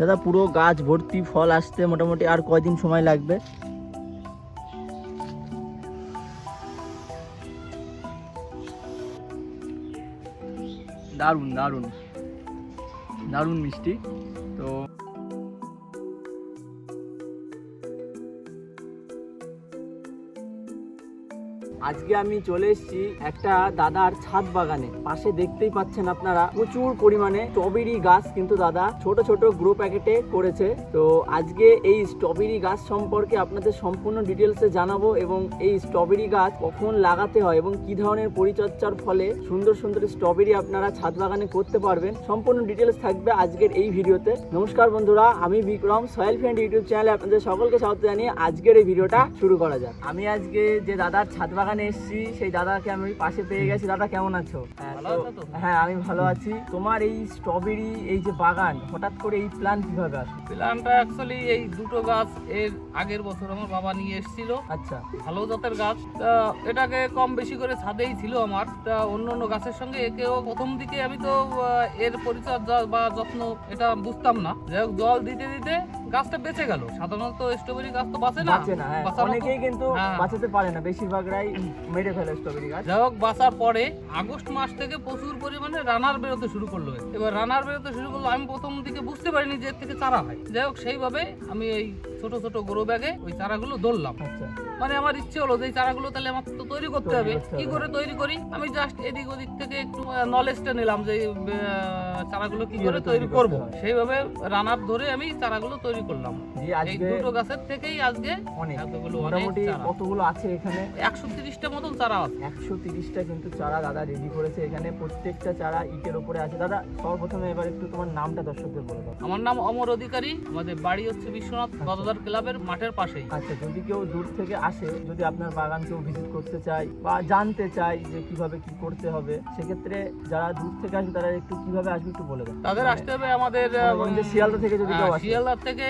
দাদা, পুরো গাছ ভর্তি, ফল আসতে মোটামুটি আর কয়দিন সময় লাগবে? দারুণ দারুণ। দারুণ মিষ্টি। আজকে আমি চলে এসেছি একটা দাদার ছাদ বাগানে। পাশে দেখতেই পাচ্ছেন আপনারা, প্রচুর পরিমাণে স্ট্রবেরি গাছ কিন্তু দাদা ছোট ছোট গ্রো প্যাকেটে করেছে। তো আজকে এই স্ট্রবেরি গাছ সম্পর্কে আপনাদের সম্পূর্ণ ডিটেলসে জানাব এবং এই স্ট্রবেরি গাছ কখন লাগাতে হয় এবং কি ধরনের পরিচর্যার ফলে সুন্দর সুন্দর স্ট্রবেরি আপনারা ছাদ বাগানে করতে পারবেন, সম্পূর্ণ ডিটেলস থাকবে আজকের এই ভিডিওতে। নমস্কার বন্ধুরা, আমি বিক্রম সয়েল ফ্রেন্ড ইউটিউব চ্যানেলে আপনাদের সকলকে স্বাগত জানিয়ে আজকের এই ভিডিওটা শুরু করা যাক। আমি আজকে যে দাদার ছাদ বাগানে এসেছি সেই দাদাকে আমি পাশে পেয়ে গেছি। দাদা কেমন আছো? হ্যাঁ? হ্যাঁ আমি ভালো আছি। তোমার এই স্ট্রবেরি এই যে বাগান হঠাৎ করে এই প্ল্যান কীভাবে আসলো? প্ল্যানটা অ্যাকচুয়ালি এই দুটো গাছ এর আগের বছর আমার বাবা নিয়ে এসেছিল। আচ্ছা। ভালো জাতের গাছ। তা এটাকে কম বেশি করে ছাদেই ছিল আমার। তা অন্য অন্য গাছের সঙ্গে একেও প্রথম দিকে আমি তো এর পরিচর্যা বা যত্ন এটা বুঝতাম না। যাই হোক জল দিতে দিতে গাছটা বেঁচে গেল। সাধারণত স্ট্রবেরি গাছ তো বাঁচে না। বাঁচে না হ্যাঁ। অনেকেই কিন্তু হ্যাঁ। বাঁচাতে পারে না বেশিরভাগরাই মেরে ফেলে স্ট্রবেরি গাছ। যাই হোক বাঁচার পরে আগস্ট মাস থেকে প্রচুর পরিমাণে রানার বেরোতে শুরু করল। এবার রানার বেরোতে শুরু করল আমি প্রথম দিকে বুঝতে পারিনি যে এর থেকে চারা হয়। যাই হোক সেইভাবে আমি এই ছোট ছোট গরু ব্যাগে ওই চারাগুলো ধরলাম। আচ্ছা। মানে আমার ইচ্ছে হলো যে চারাগুলো তাহলে আমার তো তৈরি করতে হবে। কি করে তৈরি করি? আমি জাস্ট এদিক ওদিক থেকে একটু নলেজটা নিলাম যে চারাগুলো কি করে তৈরি করব। সেইভাবে রানার ধরে আমি চারাগুলো তৈরি করলাম। এই দুটো গাছের থেকেই আজকে মোটামুটি কতগুলো আছে এখানে? একশো তিরিশটা মতন চারা আছে। একশো তিরিশটা কিন্তু চারা দাদা রেডি করেছে এখানে। প্রত্যেকটা চারা ইটের উপরে আছে। দাদা সর্বপ্রথমে এবার একটু তোমার নামটা দর্শকদের বলে দাও। আমার নাম অমর অধিকারী। আমাদের বাড়ি হচ্ছে বিশ্বনাথ গদাদার ক্লাবের মাঠের পাশেই। আচ্ছা যদি কেউ দূর থেকে আসে যদি আপনার বাগান কেউ ভিজিট করতে চায় বা জানতে চায় যে কীভাবে কি করতে হবে সেক্ষেত্রে যারা দূর থেকে আসবে তারা একটু কীভাবে আসবে একটু বলে দেন। তাদের মানে আসতে হবে আমাদের শিয়ালদা থেকে যদি হ্যাঁ, আসে। শিয়ালদার থেকে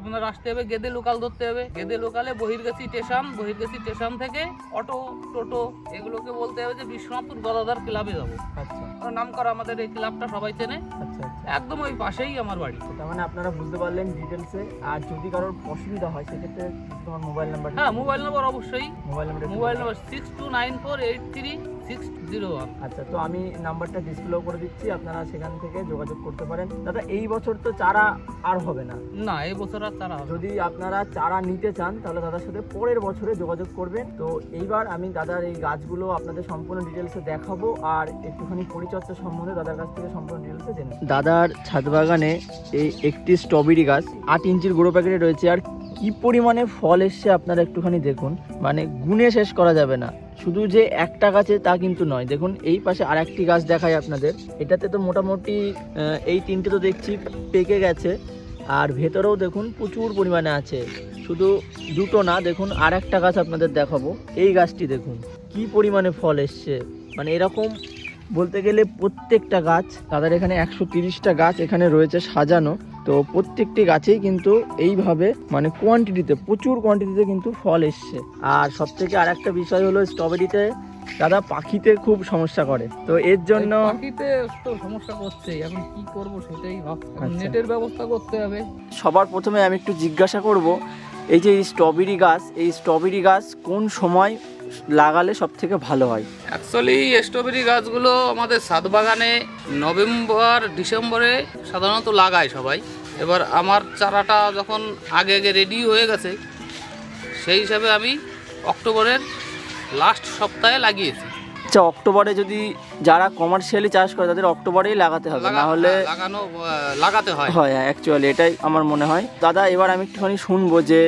আপনার আসতে হবে গেদে লোকাল ধরতে হবে। গেদে লোকালে বহির্গাছি স্টেশন বহির্গাছি স্টেশন থেকে অটো টোটো এগুলোকে বলতে হবে যে বিশ্বনাথপুর গদাদার ক্লাবে যাব। আচ্ছা। নাম করা আমাদের এই ক্লাবটা সবাই চেনে। আচ্ছা আচ্ছা। একদম ওই পাশেই আমার বাড়ি। তার মানে আপনারা বুঝতে পারলেন ডিটেলসে আর যদি কারোর অসুবিধা হয় সেক্ষেত্রে তোমার মোবাইল নাম্বার হ্যাঁ মোবাইল নম্বর অবশ্যই। Mobile number mobile number six two nine four eight three six zero আচ্ছা তো আমি নাম্বারটা ডিসপ্লেও করে দিচ্ছি আপনারা সেখান থেকে যোগাযোগ করতে পারেন। দাদা এই বছর তো চারা আর হবে না। না এই বছর আর তারা যদি আপনারা চারা নিতে চান তাহলে দাদার সাথে পরের বছরে যোগাযোগ করবেন। তো এইবার আমি দাদার এই গাছগুলো আপনাদের সম্পূর্ণ ডিটেলসে দেখাবো আর একটুখানি পরিচর্যা সম্বন্ধে দাদার কাছ থেকে সম্পূর্ণ ডিটেলসে জেনে দাদার ছাদ বাগানে এই একটি স্ট্রবেরি গাছ আট ইঞ্চির গুঁড়ো প্যাকেটে রয়েছে। আর কি পরিমাণে ফল এসছে আপনারা একটুখানি দেখুন। মানে গুণে শেষ করা যাবে না। শুধু যে একটা গাছে তা কিন্তু নয়। দেখুন, এই পাশে আর একটি গাছ দেখায় আপনাদের। এটাতে তো মোটামুটি এই তিনটে তো দেখছি পেকে গেছে। আর ভেতরেও দেখুন, প্রচুর পরিমাণে আছে। শুধু দুটো না, দেখুন আর একটা গাছ আপনাদের দেখাবো। এই গাছটি দেখুন, কি পরিমাণে ফল এসছে। মানে এরকম বলতে গেলে প্রত্যেকটা গাছ, তাদের এখানে একশো তিরিশটা গাছ এখানে রয়েছে সাজানো। তো প্রত্যেকটি গাছেই কিন্তু এইভাবে মানে কোয়ান্টিটিতে প্রচুর কোয়ান্টিটিতে কিন্তু ফল এসছে। আর সব থেকে আর একটা বিষয় হলো স্ট্রবেরিতে দাদা পাখিতে খুব সমস্যা করে। তো এর জন্য পাখিতে তো সমস্যা করছে এখন কি করব সেটাই ভাবছি। আচ্ছা। নেটের ব্যবস্থা করতে হবে। সবার প্রথমে আমি একটু জিজ্ঞাসা করব এই যে স্ট্রবেরি গাছ এই স্ট্রবেরি গাছ কোন সময় লাগালে সব থেকে ভালো হয়? অ্যাকচুয়ালি স্ট্রবেরি গাছগুলো আমাদের ছাদ বাগানে নভেম্বর ডিসেম্বরে সাধারণত লাগায় সবাই। এবার আমার চারাটা যখন আগে আগে রেডি হয়ে গেছে সেই হিসাবে আমি অক্টোবরের লাস্ট সপ্তাহে লাগিয়েছি। আচ্ছা অক্টোবরে যদি যারা কমার্শিয়ালি চাষ করে তাদের অক্টোবরেই লাগাতে হবে না হলে হ্যাঁ, লাগানো লাগাতে হয়। হয় হ্যাঁ অ্যাকচুয়ালি এটাই আমার মনে হয়। দাদা এবার আমি একটুখানি শুনব যে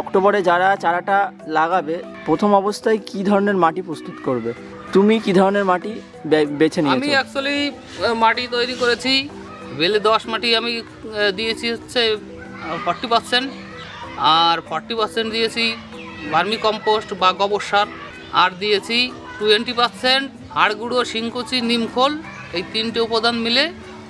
অক্টোবরে যারা চারাটা লাগাবে, প্রথম অবস্থায় কি ধরনের মাটি প্রস্তুত করবে? তুমি কি ধরনের মাটি বেছে বেছে আমি অ্যাকচুয়ালি মাটি তৈরি করেছি। বেলে দশ মাটি আমি দিয়েছি হচ্ছে ফর্টি পার্সেন্ট আর ফর্টি পার্সেন্ট দিয়েছি ভার্মি কম্পোস্ট বা গোবর সার। আর দিয়েছি টোয়েন্টি পার্সেন্ট হাড় গুঁড়ো শিংকুচি, নিমখোল। এই তিনটে উপাদান মিলে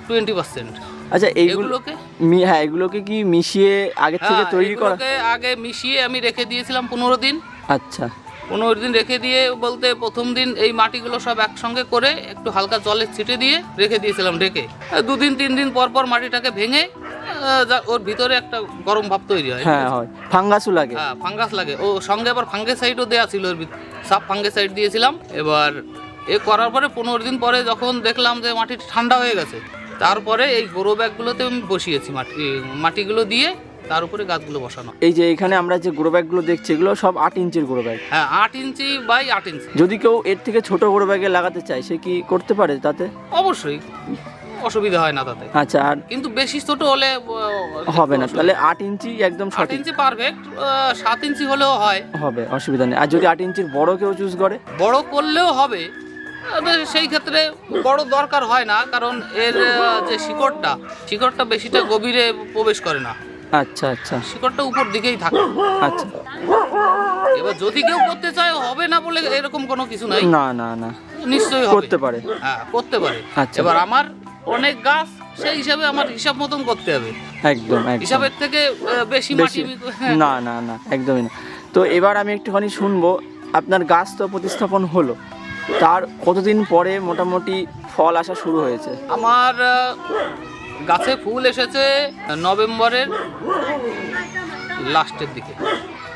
টোয়েন্টি পার্সেন্ট আচ্ছা এইগুলো এগুলোকে? মি- হ্যাঁ এগুলোকে কি মিশিয়ে আগে থেকে হ্যাঁ, তৈরি করা আগে মিশিয়ে আমি রেখে দিয়েছিলাম পনেরো দিন। আচ্ছা। পনেরো দিন রেখে দিয়ে বলতে প্রথম দিন এই মাটিগুলো সব একসঙ্গে করে একটু হালকা জলে ছিটে দিয়ে রেখে দিয়েছিলাম ঢেকে। দুদিন তিন দিন পর পর মাটিটাকে ভেঙে ওর ভিতরে একটা গরম ভাব তৈরি হয় হ্যাঁ হয়। ফাঙ্গাসও লাগে। হ্যাঁ ফাঙ্গাস লাগে। ও সঙ্গে আবার ফাঙ্গেসাইডও দেওয়া ছিল ওর ভিতরে সাব ফাঙ্গেসাইড দিয়েছিলাম। এবার এ করার পরে পনেরো দিন পরে যখন দেখলাম যে মাটি ঠান্ডা হয়ে গেছে তারপরে এই গোরো ব্যাগগুলোতে আমি বসিয়েছি মাটি মাটিগুলো দিয়ে তার উপরে গাছগুলো বসানো। এই যে এখানে আমরা যে গ্রো ব্যাগগুলো দেখছি এগুলো সব আট ইঞ্চির গ্রো ব্যাগ। হ্যাঁ আট ইঞ্চি বাই আট ইঞ্চি। যদি কেউ এর থেকে ছোট গ্রো ব্যাগে লাগাতে চায় সে কি করতে পারে তাতে? অবশ্যই। অসুবিধা হয় না তাতে। আচ্ছা আর কিন্তু বেশি ছোট হলে হবে না তাহলে আট ইঞ্চি একদম আট সঠিক। ইঞ্চি পারফেক্ট সাত ইঞ্চি হলেও হয়। হবে অসুবিধা নেই। আর যদি আট ইঞ্চির বড় কেউ চুজ করে? বড় করলেও হবে সেই ক্ষেত্রে বড় দরকার হয় না কারণ এর যে শিকড়টা শিকড়টা বেশিটা গভীরে প্রবেশ করে না। আচ্ছা আচ্ছা। শিকড়টা উপর দিকেই থাকে। আচ্ছা। এবার যদি কেউ করতে চায় হবে না বলে এরকম কোনো কিছু নাই। না না না। নিশ্চয়ই করতে পারে। হ্যাঁ করতে পারে। আচ্ছা। এবার আমার অনেক গাছ সেই হিসাবে আমার হিসাব মতন করতে হবে। একদম হিসাবের থেকে বেশি মাটি হ্যাঁ, না না না একদমই না। তো এবার আমি একটুখানি শুনব আপনার গাছ তো প্রতিস্থাপন হলো। তার কতদিন পরে মোটামুটি ফল আসা শুরু হয়েছে? আমার গাছে ফুল এসেছে নভেম্বরের লাস্টের দিকে।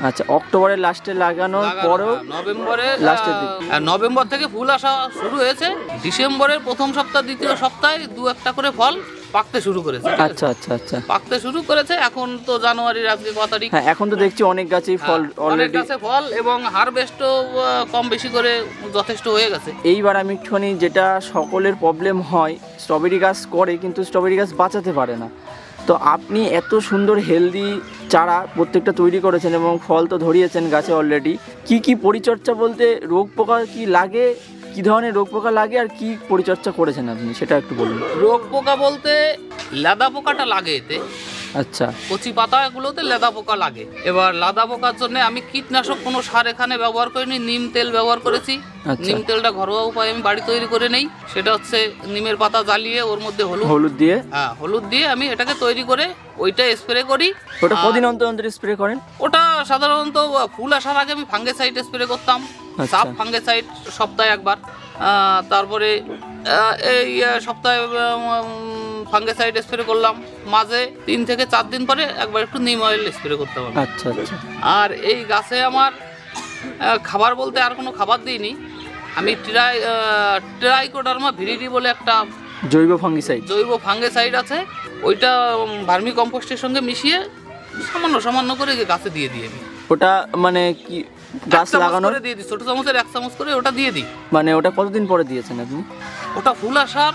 আচ্ছা অক্টোবরের লাস্টে লাগানোর পরও পরেও নভেম্বরের নভেম্বরে লাস্টের দিকে। নভেম্বর থেকে ফুল আসা শুরু হয়েছে। ডিসেম্বরের প্রথম সপ্তাহ দ্বিতীয় সপ্তাহে দু একটা করে ফল পাকতে শুরু করেছে। আচ্ছা আচ্ছা আচ্ছা। পাকতে শুরু করেছে এখন তো জানুয়ারির আজকে ক তারিখ? হ্যাঁ এখন তো দেখছি অনেক গাছেই ফল হ্যাঁ, অনেক অলরেডি গাছে ফল এবং হারভেস্টও কম বেশি করে যথেষ্ট হয়ে গেছে। এইবার আমি একটুখানি যেটা সকলের প্রবলেম হয় স্ট্রবেরি গাছ করে কিন্তু স্ট্রবেরি গাছ বাঁচাতে পারে না। তো আপনি এত সুন্দর হেলদি চারা প্রত্যেকটা তৈরি করেছেন এবং ফল তো ধরিয়েছেন গাছে অলরেডি কি কি পরিচর্যা বলতে রোগ পোকা কি লাগে? কি ধরনের রোগ পোকা লাগে আর কি পরিচর্যা করেছেন আপনি? সেটা একটু বলুন। রোগ পোকা বলতে লাদা পোকাটা লাগে এতে। আচ্ছা। কচি পাতাগুলোতে লেদা পোকা লাগে। এবার লাদা পোকার জন্য আমি কীটনাশক কোনো সার এখানে ব্যবহার করিনি নিম তেল ব্যবহার করেছি। আচ্ছা। নিম তেলটা ঘরোয়া উপায়ে আমি বাড়ি তৈরি করে নেই। সেটা হচ্ছে নিমের পাতা জ্বালিয়ে ওর মধ্যে হলুদ হলুদ দিয়ে? হ্যাঁ হলুদ দিয়ে আমি এটাকে তৈরি করে ওইটা স্প্রে করি। ওটা কদিন অন্তর অন্তর স্প্রে করেন? ওটা সাধারণত ফুল আসার আগে আমি ফাঙ্গেসাইড স্প্রে করতাম। আচ্ছা। সাপ ফাঙ্গেসাইড সপ্তাহে একবার। তারপরে এই সপ্তাহে ফাঙ্গেসাইড স্প্রে করলাম। মাঝে তিন থেকে চার দিন পরে একবার একটু নিম অয়েল স্প্রে করতে হবে। আচ্ছা আচ্ছা। আর এই গাছে আমার খাবার বলতে আর কোনো খাবার দিইনি। আমি ট্রাই ট্রাইকোডার্মা ভিরিডি বলে একটা জৈব ফাঙ্গিসাইড। জৈব ফাঙ্গেসাইড আছে। ওইটা ভার্মি কম্পোস্টের সঙ্গে মিশিয়ে সামান্য সামান্য করে গাছে দিয়ে দিই আমি। ওটা মানে কি গাছ লাগানোর করে দিয়ে দিই ছোট চামচের এক চামচ করে ওটা দিয়ে দিই। মানে ওটা কতদিন পরে দিয়েছেন আপনি? ওটা ফুল আসার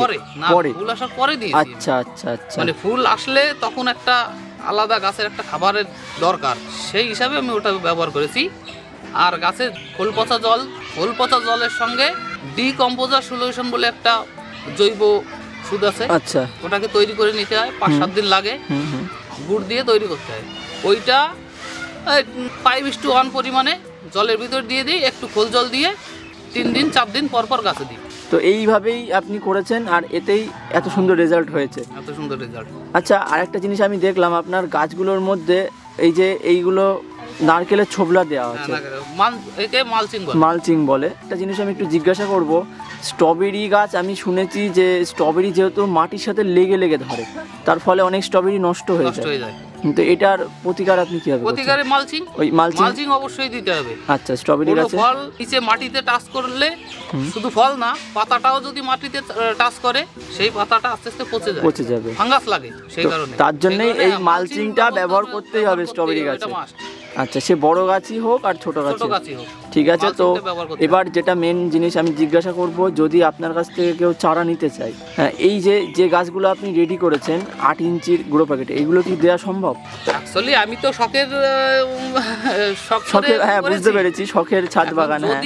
পরে না ফুল আসার পরে আমি। আচ্ছা আচ্ছা আচ্ছা। মানে ফুল আসলে তখন একটা আলাদা গাছের একটা খাবারের দরকার। সেই হিসাবে আমি ওটা ব্যবহার করেছি। আর গাছের খোল পচা জল খোল পচা জলের সঙ্গে ডিকম্পোজার সলিউশন বলে একটা জৈব সুদ আছে। আচ্ছা। ওটাকে তৈরি করে নিতে হয় পাঁচ সাত দিন লাগে। গুড় দিয়ে তৈরি করতে হয়। ওইটা ফাইভ ইস টু ওয়ান পরিমাণে জলের ভিতর দিয়ে দিই একটু খোল জল দিয়ে তিন দিন চার দিন পর পর গাছে দিই। তো এইভাবেই আপনি করেছেন আর এতেই এত সুন্দর রেজাল্ট হয়েছে। এত সুন্দর রেজাল্ট আচ্ছা আরেকটা জিনিস আমি দেখলাম আপনার গাছগুলোর মধ্যে এই যে এইগুলো নারকেলের ছোবলা দেওয়া আছে একে মালচিং বলে। মালচিং বলে। একটা জিনিস আমি একটু জিজ্ঞাসা করব স্ট্রবেরি গাছ আমি শুনেছি যে স্ট্রবেরি যেহেতু মাটির সাথে লেগে লেগে ধরে তার ফলে অনেক স্ট্রবেরি নষ্ট হয়ে হয়ে যায়। কিন্তু এটার প্রতিকার আপনি কীভাবে? প্রতিকারে মালচিং। ওই মালচিং? মালচিং অবশ্যই দিতে হবে। আচ্ছা স্ট্রবেরি গাছে ফল নিচে মাটিতে টাচ করলে শুধু ফল না পাতাটাও যদি মাটিতে টাচ করে সেই পাতাটা আস্তে আস্তে পচে যায়। পচে যাবে। ফাঙ্গাস লাগে সেই কারণে। তার জন্য এই হ্যাঁ, মালচিংটা ব্যবহার করতেই হবে স্ট্রবেরি গাছে। আচ্ছা সে বড় গাছই হোক আর ছোট গাছই হোক। ঠিক আছে তো এবার যেটা মেন জিনিস আমি জিজ্ঞাসা করব যদি আপনার কাছ থেকে কেউ চারা নিতে চায় হ্যাঁ এই যে যে গাছগুলো আপনি রেডি করেছেন আট ইঞ্চির গুঁড়ো প্যাকেটে এগুলো কি দেওয়া সম্ভব? অ্যাকচুয়ালি আমি তো শখের শখের হ্যাঁ বুঝতে পেরেছি শখের ছাদ বাগান হ্যাঁ।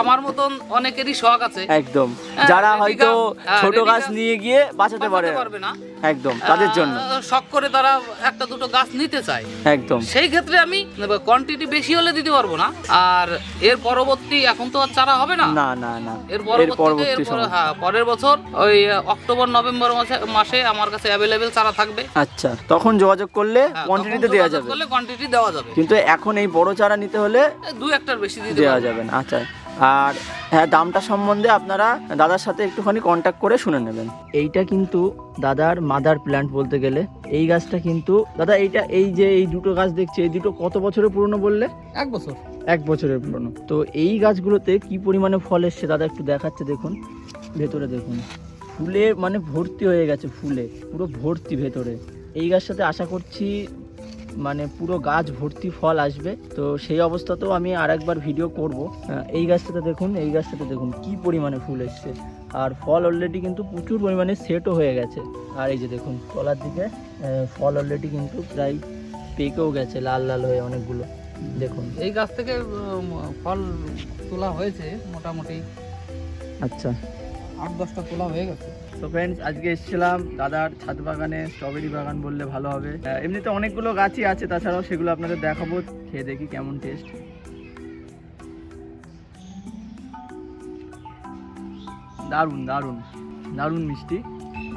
আমার মতন অনেকেরই শখ আছে। একদম। হ্যাঁ, যারা হয়তো হ্যাঁ, ছোট গাছ নিয়ে গিয়ে বাঁচাতে পারে। পারবে না। একদম তাদের জন্য। শখ করে তারা একটা দুটো গাছ নিতে চায়। একদম। সেই ক্ষেত্রে আমি কোয়ান্টিটি বেশি হলে দিতে পারব না। আর এর পরবর্তী এখন তো আর চারা হবে না। না না না। এর পরবর্তী হ্যাঁ পরের বছর ওই অক্টোবর নভেম্বর মাসে মাসে আমার কাছে অ্যাভেলেবেল চারা থাকবে। আচ্ছা তখন যোগাযোগ করলে হ্যাঁ, কোয়ান্টিটিতে দেওয়া যাবে। করলে কোয়ান্টিটি দেওয়া যাবে। কিন্তু এখন এই বড় চারা নিতে হলে দু একটার বেশি দিতে দেওয়া যাবে না। আচ্ছা আর হ্যাঁ দামটা সম্বন্ধে আপনারা দাদার সাথে একটুখানি কন্ট্যাক্ট করে শুনে নেবেন। এইটা কিন্তু দাদার মাদার প্ল্যান্ট বলতে গেলে। এই গাছটা কিন্তু দাদা এইটা এই যে এই দুটো গাছ দেখছি এই দুটো কত বছরের পুরনো বললে? এক বছর। এক বছরের পুরনো। তো এই গাছগুলোতে কি পরিমাণে ফল এসছে দাদা একটু দেখাচ্ছে দেখুন ভেতরে দেখুন। ফুলে মানে ভর্তি হয়ে গেছে ফুলে পুরো ভর্তি ভেতরে। এই গাছটাতে আশা করছি মানে পুরো গাছ ভর্তি ফল আসবে। তো সেই অবস্থাতেও আমি আর একবার ভিডিও করব এই গাছটাতে দেখুন এই গাছটাতে দেখুন কি পরিমাণে ফুল এসছে। আর ফল অলরেডি কিন্তু প্রচুর পরিমাণে সেটও হয়ে গেছে। আর এই যে দেখুন তলার দিকে ফল অলরেডি কিন্তু প্রায় পেকেও গেছে লাল লাল হয়ে অনেকগুলো। দেখুন। এই গাছ থেকে ফল তোলা হয়েছে মোটামুটি। আচ্ছা। আট দশটা তোলা হয়ে গেছে। তো ফ্রেন্ডস আজকে এসেছিলাম দাদার ছাদ বাগানে স্ট্রবেরি বাগান বললে ভালো হবে। এমনিতে অনেকগুলো গাছই আছে, তাছাড়াও সেগুলো আপনাদের দেখাবো, খেয়ে দেখি কেমন টেস্ট দারুণ দারুণ দারুণ মিষ্টি।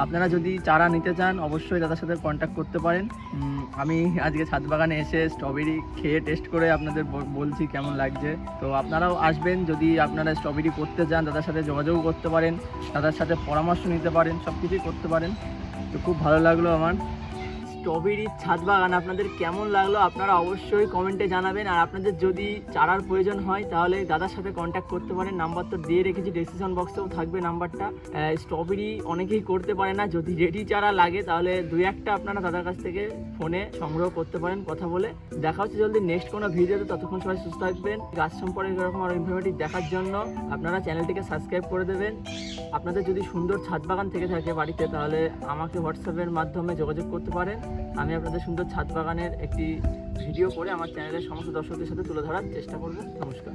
আপনারা যদি চারা নিতে চান, অবশ্যই দাদার সাথে কন্ট্যাক্ট করতে পারেন। আমি আজকে ছাদ বাগানে এসে স্ট্রবেরি খেয়ে টেস্ট করে আপনাদের বল- বলছি কেমন লাগছে। তো আপনারাও আসবেন, যদি আপনারা স্ট্রবেরি করতে চান, তাদের সাথে যোগাযোগ করতে পারেন, তাদের সাথে পরামর্শ নিতে পারেন সব কিছুই করতে পারেন। তো খুব ভালো লাগল আমার। স্ট্রবেরির ছাদ বাগান আপনাদের কেমন লাগল আপনারা অবশ্যই কমেন্টে জানাবেন। আর আপনাদের যদি চারার প্রয়োজন হয়, তাহলে দাদার সাথে কন্ট্যাক্ট করতে পারেন। নাম্বার তো দিয়ে রেখেছি ডিসক্রিপশন বক্সেও থাকবে নাম্বারটা। স্ট্রবেরি অনেকেই করতে পারে না। যদি রেডি চারা লাগে, তাহলে দুই একটা আপনারা দাদার কাছ থেকে ফোনে সংগ্রহ করতে পারেন কথা বলে। দেখা হচ্ছে জলদি নেক্সট কোনো ভিডিওতে। ততক্ষণ সবাই সুস্থ থাকবেন। গাছ সম্পর্কে এরকম আরও ইনফরমেটিভ দেখার জন্য আপনারা চ্যানেলটিকে সাবস্ক্রাইব করে দেবেন। আপনাদের যদি সুন্দর ছাদ বাগান থেকে থাকে বাড়িতে, তাহলে আমাকে হোয়াটসঅ্যাপের মাধ্যমে যোগাযোগ করতে পারেন। আমি আপনাদের সুন্দর ছাদ বাগানের একটি ভিডিও করে আমার চ্যানেলের সমস্ত দর্শকদের সাথে তুলে ধরার চেষ্টা করব। নমস্কার।